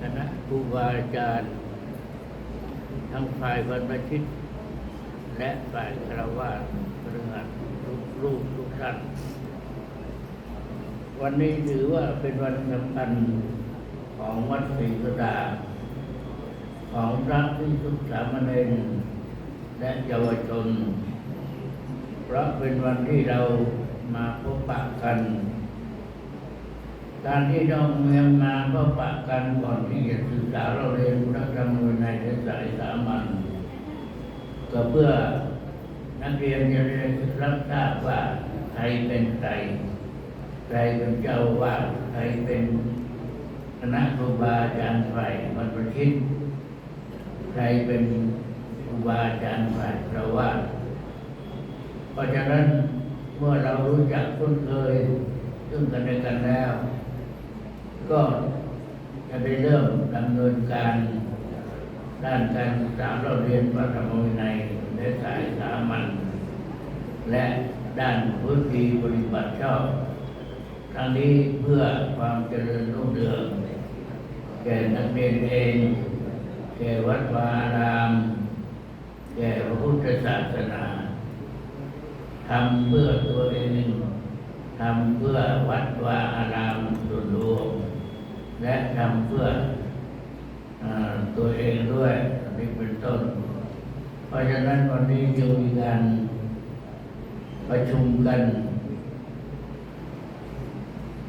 คณะครูบาอาจารย์ ทั้งฝ่ายบรรพชิต และฝ่ายคารวะเรือนทุกรูปทุกท่าน วันนี้ถือว่าเป็นวันสำคัญของวัดศรีสดา ของพระพิสุทธิสามเณรและเยาวชน เพราะเป็นวันที่เรามาพบปะกัน การที่เราเมืองมาพบปะกันก่อนที่จะศึกษาเราเรียนระธรรมนัยในสายสามัญก็เพื่อนักเรียนจะได้รับทราบว่าใครเป็นใครใครเป็นเจ้าว่าดใครเป็นคณะครูบาอาจารย์ฝ่ายบรรพชิตใครเป็นครูบาอาจารย์ฝ่ายพระว่า เพราะฉะนั้นเมื่อเรารู้จักคุ้นเคยซึ่งกันและกันแล้ว ก็จะได้เริ่มดำเนินการด้านการศึกษาเราเรียนพระธรรมวินัยในสายสามัญและด้านพื้นที่ปฏิบัติชอบทั้งนี้เพื่อความเจริญรุ่งเรืองแก่นักเรียนเอง แก่วัดวาอาราม แก่พระพุทธศาสนาทำเพื่อตัวเองทำเพื่อวัดวาอารามส่วนรวม และทำเพื่ออตัวเองด้วยอันนี้เป็นต้น เพราะฉะนั้นวันนี้จึงมีการประชุมกัน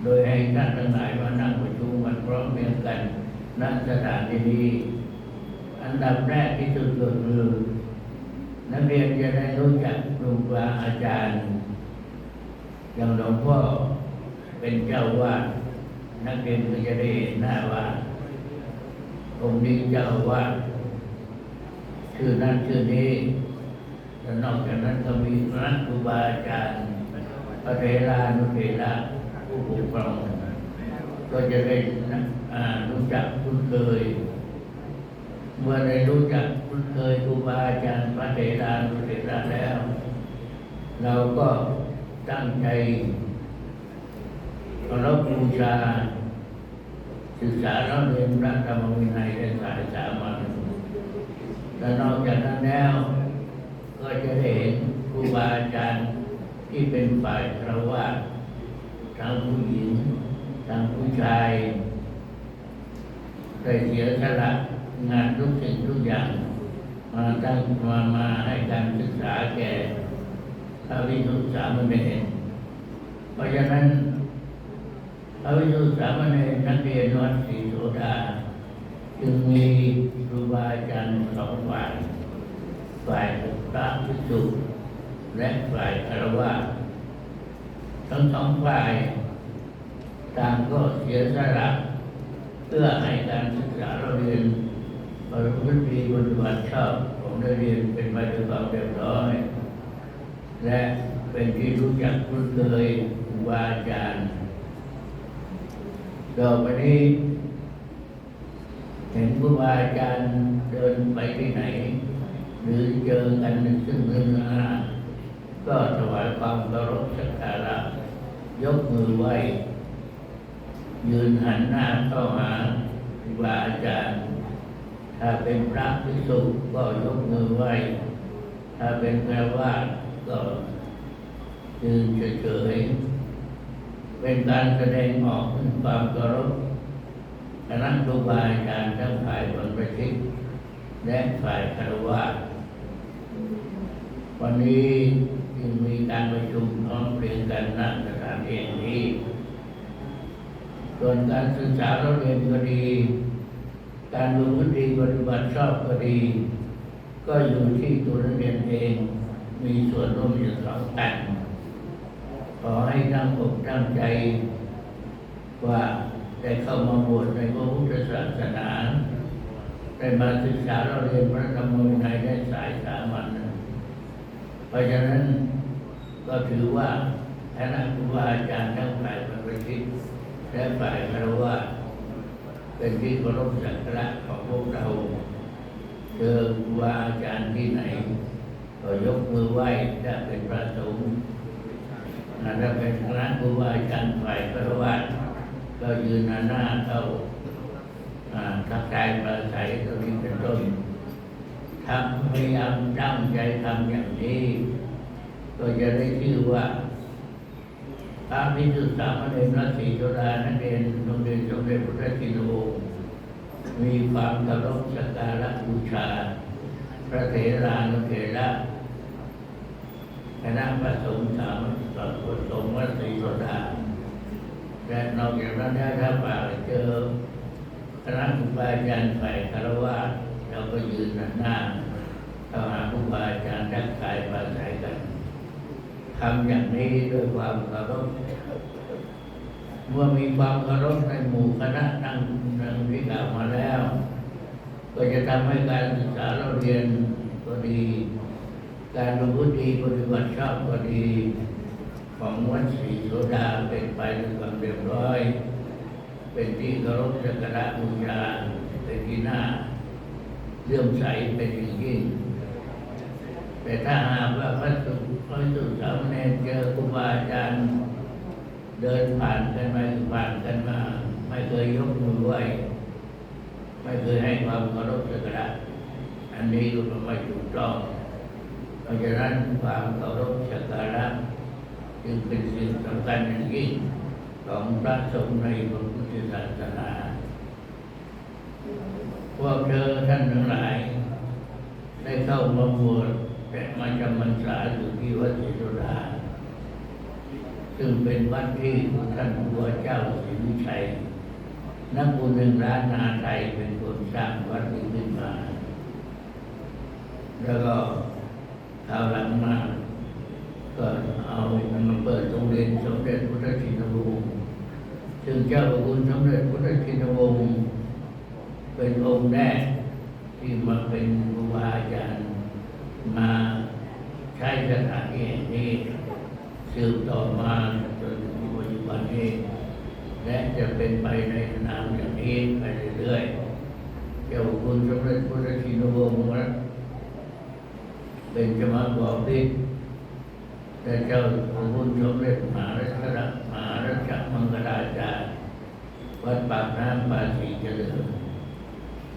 โดยให้ท่านทั้งหลายมานั่งประชุมกันพร้อมเพรียงกันณสถานที่นี้อันดับแรกที่สุดก็คือนักเรียนจะได้รู้จักครูบาอาจารย์ อย่างหลวงพ่อเป็นเจ้าวาด นักเรียนก็จะได้เห็นหน้าว่าองค์นี้เจ้าวาดชื่อนั้นชื่อนี้แล้วนอกจากนั้นก็มีพระครูบาอาจารย์พระเทรานุเทระผู้ปกครองก็จะได้นะอ่ารู้จักคุ้นเคย เมื่อได้รู้จักคุ้นเคยครูบาอาจารย์พระเถรานุเถระแล้ว เราก็ตั้งใจ เคารพบูชาศึกษาเราเรียนพระธรรมวินัยในสายสามัญและนอกจากนั้นแล้วก็จะได้เห็นครูบาอาจารย์ที่เป็นฝ่ายคราวาทั้งผู้หญิงทั้งผู้ชายได้เสียสละงานทุกสิ่งทุกอย่าง มาตั้งมามาให้การศึกษาแก่พระวิสุทธิสามเณรเพราะฉะนั้น พระวิสุทธิสามเณรนักเรียนวัดศรีโสดาจึงมีครูบาอาจารย์สองฝ่าย ฝ่ายพระภิกษุและฝ่ายคารวะทั้งสองฝ่ายต่างก็เสียสละเพื่อให้การศึกษาเราเรียนประพฤติดีปฏิบัติชอบของนักเรียนเป็นไปด้วยความเรียบร้อย และเป็นที่รู้จักคุ้นเคยครูบาอาจารย์ ต่อไปนี้เห็นครูบาอาจารย์เดินไปที่ไหน หรือเจอกันซึ่งหนึ่งหน้าก็ถวายความเคารพสักการะยกมือไหว้ยืนหันหน้าเข้าหาครูบาอาจารย์ ถ้าเป็นพระภิกษุก็ยกมือไหว้ถ้าเป็นแปลว่าก็ยืนเฉยๆ เป็นการแสดงออกถึงความเคารพคณะครูบาอาจารย์ทั้งฝ่ายบรรพชิตและฝ่ายคารวะวันนี้จึงมีการประชุมพร้อมเพรียงกันณสถานที่นี้ส่วนการศึกษาเราเรียนก็ดี การดูพฤติปฏิบัติชอบก็ดี ก็อยู่ที่ตัวนักเรียนเอง มีส่วนร่วมอย่างสองกัน ขอให้ตั้งอกตั้งใจ ว่าได้เข้ามาบวชในพระพุทธศาสนาได้มาศึกษาเราเรียนพระธรรมวินัยในสายสามัญเพราะฉะนั้นก็ถือว่าคณะครูบาอาจารย์ทั้งฝ่ายบรรพชิตและฝ่ายคารวะเป็นที่เคารพสักการะของพวกเราเจอครูบาอาจารย์ที่ไหน ก็ยกมือไหว้ถ้าเป็นพระสงฆ์ ถ้าเป็นคณะครูบาอาจารย์ฝ่ายคารวะก็ยืนหน้าเข้าอ่าทักทายปราศัยตัวนี้เป็นต้นทำพยายามตั้งใจทำอย่างนี้ ก็จะได้ชื่อว่าพระพิสุทธิ์สามเณรพระศรีโสดานักเรียนโรงเรียนสมเด็จพระเจ้าจินโวมีความเคารพสักการะบูชา พระเถรานุเถระ ณะพระสงฆ์สามสัพพุสงฆ์วัดศรีโสดาและนอกจากนั้นถ้าป่าเจอคณะครูบาอาจารย์ฝ่ายคารวะเราก็ยืนหน้าเข้าหาครูบาอาจารย์ทักทายปราศัยกันทำอย่างนี้ด้วยความเคารพเมื่อมีความเคารพในหมู่คณะนั่งนั่งที่กามาแล้ว ก็จะทำให้การศึกษาเราเรียนก็ดี การประพฤติดีปฏิบัติชอบก็ดีของวัดศรีโสดาเป็นไปด้วยความเรียบร้อย เป็นที่เคารพสักการะบูชาเป็นที่น่าเลื่อมใสเป็นอย่างยิ่ง แต่ถ้าหากว่าพระสุพระสุสามเณรเจอครูบาอาจารย์เดินผ่านกันมาผ่านกันมา ไม่เคยยกมือไหวไม่เคยให้ความเคารพสักการะอันนี้ก็ไม่ถูกต้อง ราะฉะนั้นความเคารพสักการะจึงเป็นสิ่งสำคัญอย่างยิ่งของพระสงฆ์ในพระพุทธศาสนา พวกเธอท่านทั้งหลาย ได้เข้ามาบวชและมาจำพรรษาอยู่ที่วัดศรีสุดาซึ่งเป็นวัดที่ท่านผู้ว่าเจ้าศรีวิชัยนักบุญหนึ่งล้านนาไทยเป็นคนสร้างวัดนี้ขึ้นมา แล้วก็ คราวหลังมาก็เอามาเปิดโรงเรียนสมเด็จพุทธชินวงศ์ซึ่งเจ้าพระคุณสมเด็จพุทธชินวงศ์เป็นองค์แรกที่มาเป็นครูบาอาจารย์มาใช้สถานที่แห่งนี้สืบต่อมาจนถึงปัจจุบันนี้และจะเป็นไปในนามอย่างนี้ไปเรื่อยๆเจ้าคุณสมเด็จพระชินวงศ์ เป็นจมาบอกพิษแต่เจ้าคุณสมเด็จมหาราชรัตมหาราชมังคลาจารย์วัดปากน้ำปาสีเจริญ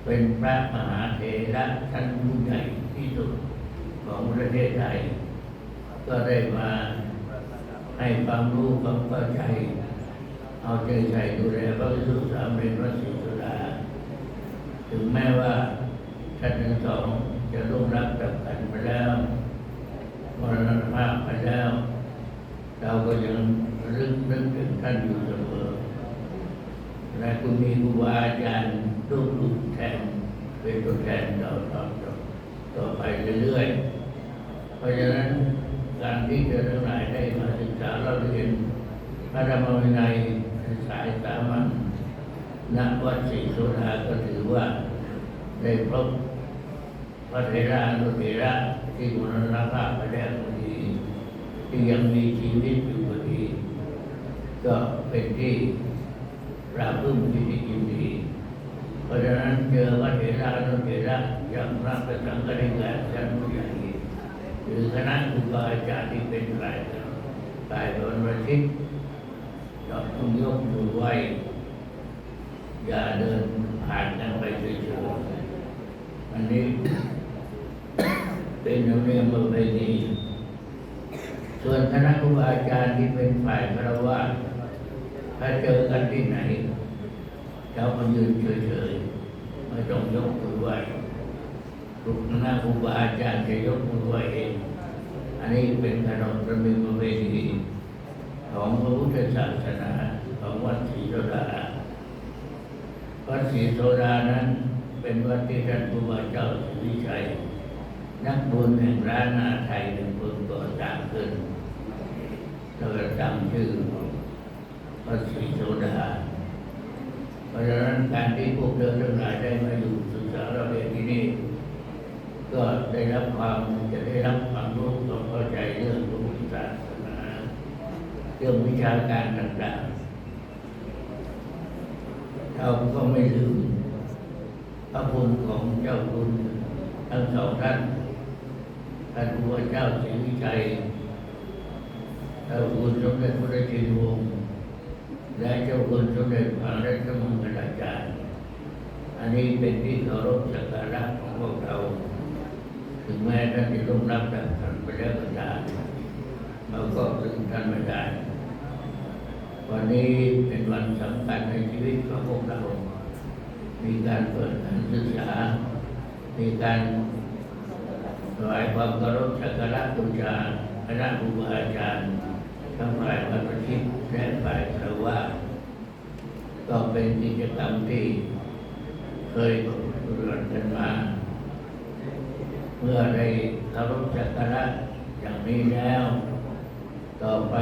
เป็นพระมหาเถระท่านผู้ใหญ่ที่สุดของประเทศไทย ก็ได้มาให้ความรู้ความเข้าใจ เอาใจใส่ดูแลพระภิกษุสามเณรวัดศรีสุดาถึงแม้ว่าท่านทั้งสอง จะร่วมรับกับกันไปแล้วมรณภาพไปแล้ว เราก็ยังรึกนึกถึงท่านอยู่เสมอและคุณมีครูบาอาจารย์รูปรูปแทนเป็นตัวแทนต่อต่อต่อต่อไปเรื่อยๆ เพราะฉะนั้นการที่เธอทั้งหลายได้มาศึกษาเราเรียนพระธรรมวินัยสายสามัญณวัดศรีโสดาก็ถือว่าได้พบ พระเถระอนุเถระที่มรณภาพไปแล้วพอดีที่ยังมีชีวิตอยู่พอดี ก็เป็นที่ราบรื่นที่ดียินดีเพราะฉะนั้นเจอพระเถระอนุเถระยังรับประสังกัริกาชั้นผู้ใหญ่หรือคณะครูบาอาจารย์ที่เป็นกายกายโดนประชิดก็ต้องยกมือไหวอย่าเดินผ่านกันไปเฉยๆอันนี้ เป็นธรรมเนียมประเพณีส่วนคณะครูบาอาจารย์ที่เป็นฝ่ายคารวะถ้าเจอกันที่ไหนเจ้าก็ยืนเฉยๆไม่ต้องยกมือไหวทุกคณะครูบาอาจารย์จะยกมือไหวเอง อันนี้เป็นขนบธรรมเนียมประเพณีของพระพุทธศาสนาของวัดศรีโสดาวัดศรีโสดานั้นเป็นวัดที่ท่านครูบาเจ้าศรีวิชัย นักบุญแห่งร้านนาไทยเป็นคนก่อสร้างขึ้นแล้วก็ตั้งชื่อวัดศรีโสดาเพราะฉะนั้นการที่พวกเธอทั้งหลายได้มาอยู่ศึกษาเราเรียนที่นี่ก็ได้รับความจะได้รับความรู้ความเข้าใจเรื่องพระพุทธศาสนาเรื่องวิชาการต่างๆเราก็ไม่ลืมพระคุณของเจ้าคุณทั้งสองท่าน ท่านผู้ว่าเจ้าศรีวิชัยเจ้าคุณสมเด็จพระชินวงศ์และเจ้าคุณสมเด็จพระราชมังคลาจารย์ อันนี้เป็นที่เคารพสักการะของพวกเรา ถึงแม้ท่านจะร่วมรับจากท่านไปแล้วก็ตามเราก็ถึงท่านไม่ได้วันนี้เป็นวันสำคัญในชีวิตของพวกเรา มีการเปิดการศึกษา มีการ ถวายความเคารพสักการะบูชาคณะครูบาอาจารย์ทั้งฝ่ายวัดประชิตและฝ่ายคารวะก็เป็นกิจกรรมที่เคยปฏิบัติกันมา เมื่อได้เคารพสักการะอย่างนี้แล้ว ต่อไป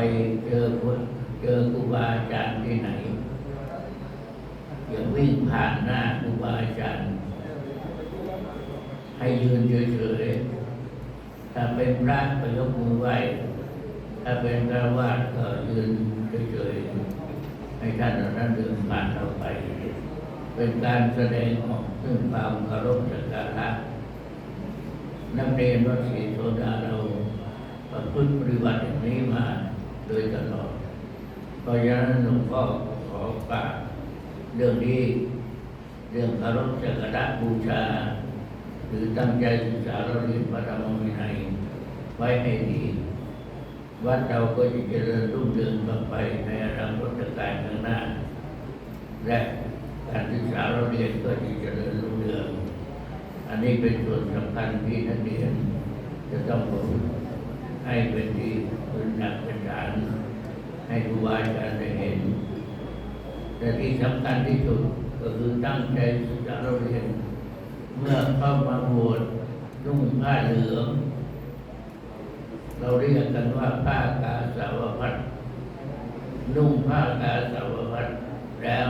เจอคนเจอครูบาอาจารย์ที่ไหนอย่าวิ่งผ่านหน้าครูบาอาจารย์ให้ยืนเฉยๆ ถ้าเป็นพระก็ยกมือไหว้ถ้าเป็นพระวาสก็ยืนเฉยๆให้ท่านเหล่านั้นเดินผ่านเราไป เป็นการแสดงออกซึ่งความเคารพสักการะนักเรียนวัดศรีโสดาเราประพฤติปฏิบัติอย่างนี้มาโดยตลอดเพราะฉะนั้นหลวงพ่อขอฝากเรื่องนี้เรื่องเคารพสักการะบูชา หรือตั้งใจศึกษาเราเรียนพระธรรมวินัยไว้ให้ดีวัดเราก็จะเจริญรุ่งเรืองต่อไปในอนาคตการข้างหน้า และการศึกษาเราเรียนก็จะเจริญรุ่งเรือง อันนี้เป็นส่วนสำคัญที่นักเรียน จะต้องฝึกให้เป็นที่พื้นหลักเป็นฐานให้ครูบาอาจารย์ได้เห็น แต่ที่สำคัญที่สุดก็คือตั้งใจศึกษาเราเรียน เมื่อเข้ามาบวชนุ่งผ้าเหลือง เราเรียกกันว่าผ้ากาสาวพัดนุ่งผ้ากาสาวพัดแล้ว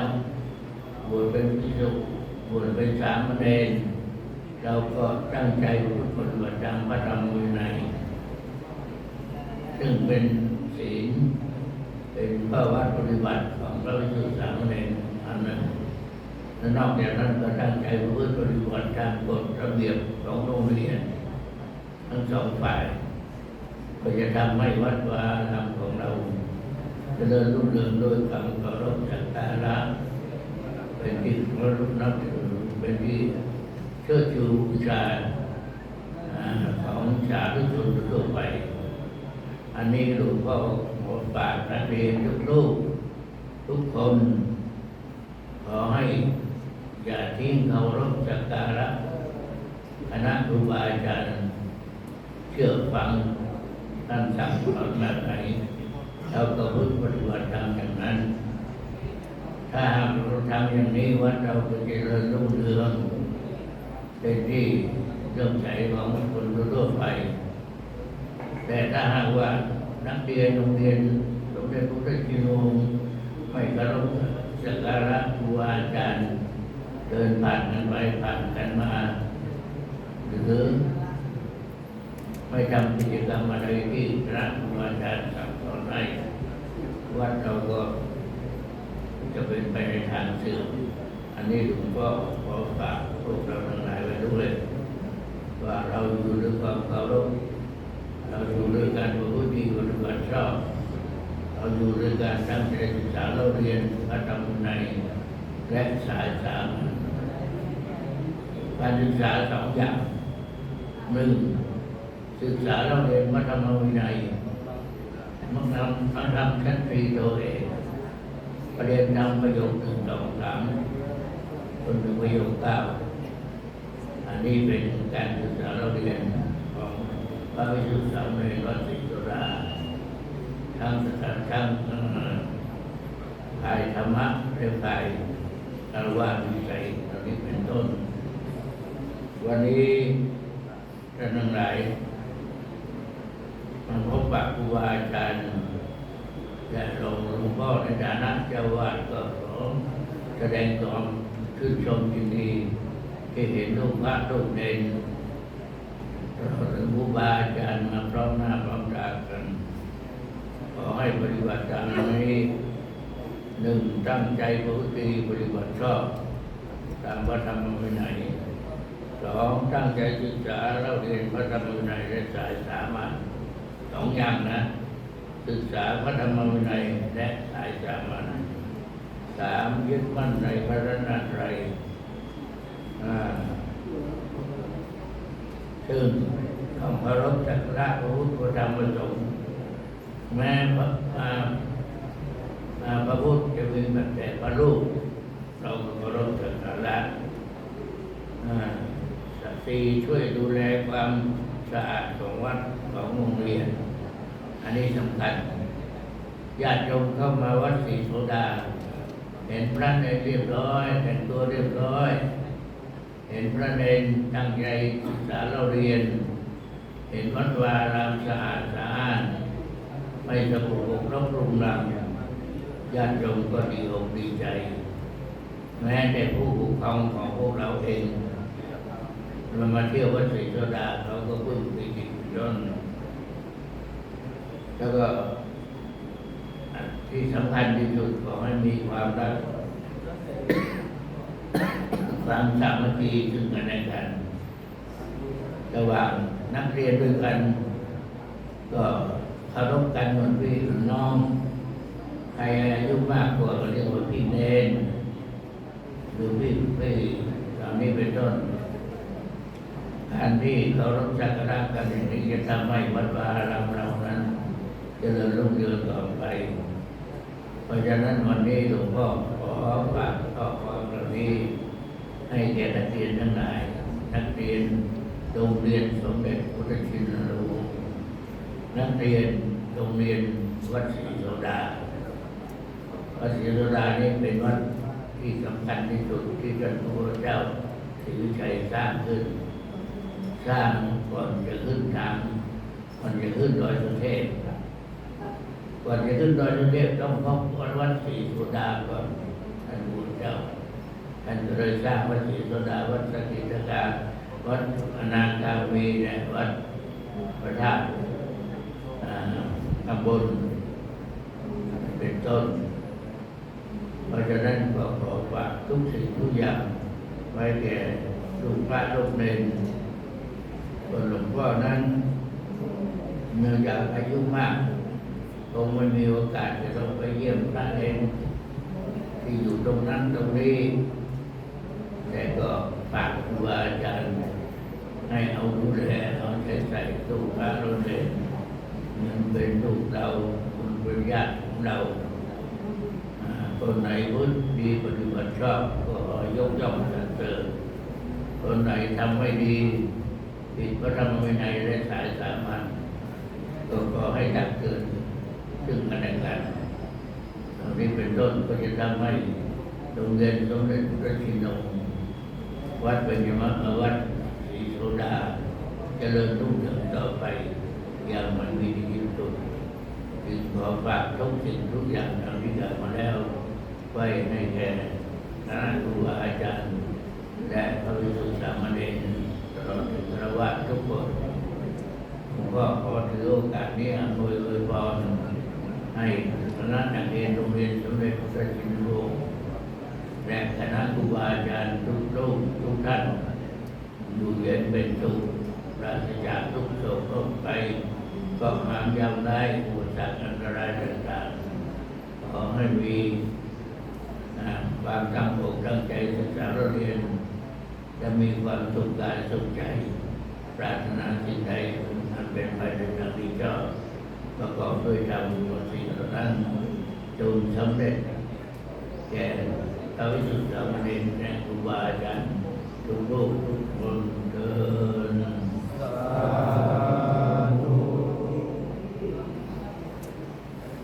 บวชเป็นพิสุบวชเป็นสามเณรเราก็ตั้งใจพุทธปฏิบัติตามพระธรรมวินัยซึ่งเป็นศีลเป็นข้อวัดปฏิบัติของพระวิสุทธิสามเณรอันหนึ่ง และนอกจากนั้นก็ตั้งใจประพฤติปฏิบัติตามกฎระเบียบของโรงเรียนทั้งสองฝ่าย ก็จะทำให้วัดวาอารมของเราจเจริญรุ่งเรืองด้วยความเคารพสักการะเป็นที่เคารพนับถือเป็นที่เชิดชูบูชาของชาวทุกชนทั่วไป อันนี้หลวงพ่อหมดปากนักเรียนทุกลูกทุกคนขอให้ อย่าทิ้งเคารพสักการะคณะครูบาอาจารย์เชื่อฟังท่านสั่งสอนแบบไหนเราก็พึ่งปฏิบัติตามอย่างนั้น ถ้าหากเราทำอย่างนี้วัดเราก็จะเริญรุ่งเรืองเป็นที่เริ่มใสของคนทั่วไป แต่ถ้าหากว่านักเรียนโรงเรียนสมเด็จพระพุทธชินวงศ์ไม่เคารพสักการะครูบาอาจารย์ เดินผ่านกันไปผ่านกันมาหรือไม่ทำกิจกรรมอะไรที่พระครูบาอาจารย์สั่งสอนให้วัดเราก็จะเป็นไปในทางเสื่อมอันนี้หลวงพ่อขอฝากพวกเราทั้งหลายไว้ด้วยว่าเราอยู่ด้วยความเคารพเราอยู่ด้วยการประพฤติดีปฏิบัติชอบเราอยู่ด้วยการตั้งใจศึกษาเราเรียนพระธรรมในและสายสาม การศึกษาสองอย่างหนึ่งศึกษาเราเรียนพระธรรมวินัยมันทำมันทำชั้นตรีตัวเองประเด็นนำประโยคหนึ่งสองสามคนหนึ่งประโยคเก้าอันนี้เป็นการศึกษาเราเรียนของพระวิสุทธิสามเณรวัดศรีสุราทั้งสถานทั้งเอ่อกายธรรมะเรียกกายอารวาสวิสัยเหล่านี้เป็นต้น วันนี้ท่านทั้งหลายมาพบปะครูบาอาจารย์และหลวงหลวงพ่อในฐานะเจ้าวาดก็ขอแสดงความชื่นชมยินดีที่เห็นลูกพระลูกเด่นเราถึงครูบาอาจารย์มาพร้อมหน้าพร้อมตากันขอให้ปฏิบัติตามนี้หนึ่งตั้งใจปกติปฏิบัติชอบตามพระธรรมวินัย สองตั้งใจศึกษาเราเรียนพระธรรมวินัยและสายสามัญสองอย่างนะ ศึกษาพระธรรมวินัยและสายสามัญสามยึดมั่นในพระรัตนตรัยอ่าซึ่งต้องเคารพสักการะพระพุทธธรรมพระสงฆ์แม้พระอาอาพระพุทธจะมีแบบแต่พระรูปเราก็เคารพสักการะอ่า สตรีช่วยดูแลความสะอาดของวัดของโรงเรียน อันนี้สำคัญญาติโยมเข้ามาวัดศรีโสดา เห็นพระเนรเรียบร้อยแต่งตัวเรียบร้อย เห็นพระเนรตั้งใจศึกษาเราเรียน เห็นวัดวารามสะอาดสะอาดไม่สกปรกรกรุงรังญาติโยมก็ดีอกดีใจ แม้แต่ผู้ปกครองของพวกเราเอง เรามาเที่ยววัดศรีโสดาเขาก็ปลื้มปีติยนแล้วก็ที่สำคัญที่สุดขอให้มีความรักความสามัคคีซึ่งกันและกัน ระหว่างนักเรียนด้วยกัน ก็เคารพกันเหมือนพี่เหมือนน้อง ใครอายุมากกว่าก็เรียกว่าพี่เนนหรือพี่พี่ตามนี้เป็นต้นารที่เคารพสักการะกันอย่างนี้จะทำให้วัดวาอารามเรานั้นเจริญรุ่งเรืองต่อไป เพราะฉะนั้นวันนี้หลวงพ่อขอฝากข้อความเหล่านี้ให้แก่นักเรียนทั้งหลายนักเรียนโรงเรียนสมเด็จพุทธชินราชนักเรียนโรงเรียนวัดศรีโสดาวัดศรีโสดานี้เป็นวัดที่สำคัญที่สุดที่ท่านพระพุทธเจ้าศรีวิชัยสร้างขึ้น สร้างก่อนจะขึ้นทางก่อนจะขึ้นดอยสุเทพก่อนจะขึ้นดอยสุเทพต้องพบวัดวัดศรีโสดาก่อนท่านพระพุทธเจ้าท่านก็เลยสร้างวัดศรีโสดาวัดสกิทกาวัดอนาคามีและวัดพระธาตุอ่าตำบลเป็นต้นเพราะฉะนั้นก็ขอฝากทุกสิ่งทุกอย่างไว้แก่ลูกพระลูกเนร ส่วนหลวงพ่อนั้นเนื่องจากอายุมากคงไม่มีโอกาสจะต้องไปเยี่ยมพระเนรที่อยู่ตรงนั้นตรงนี้ แต่ก็ฝากครูบาอาจารย์ให้เอาดูแลเอาใจใส่ตู้พระเราเลยมันเป็นลูกเรามันเป็นญาติของเราคนไหนพุทธดีปฏิบัติชอบก็ยกย่องสรรเสริญคนไหนทำไม่ดี ผิดพระธรรมวินัยและสายสามัญก็ขอให้ตักเตือนซึ่งกันและกันตรงนี้เป็นต้นก็จะทำให้โรงเรียนสมเด็จพระชินงวัดเป็นยมะวัดศรีโสดาเจริญรุ่งเรืองต่อไป อย่างมันมีที่สุดจึงขอฝากทุกสิ่งทุกอย่างทำที่เกิดมาแล้วไว้ให้แก่คณะครูอาจารย์ และพระวิสุทธิสามเณร ตลอดถึงครวะทุกคนผมก็ขอถือโอกาสนี้อำนวยอวยพรให้คณะนักเรียนโรงเรียนสมเด็จพระจินโลกและคณะครูบาอาจารย์ทุกรูปทุกท่านอยู่เย็นเป็นสุขปราศจากทุกโศกโรคไปก็หามยำได้อุปสรรคอันตรายต่างๆขอให้มีอ่าความตั้งอกตั้งใจศึกษาเรียน จะมีความสุขกายสุขใจ ปรารถนาสิ่งใดอันเป็นไปในทางที่ชอบประกอบด้วยธรรมหมดสิ่งเหล่านั้นจงสำเร็จแก่พระวิสุทธิสามเณรและครูบาอาจารย์ทุกรูปทุกคน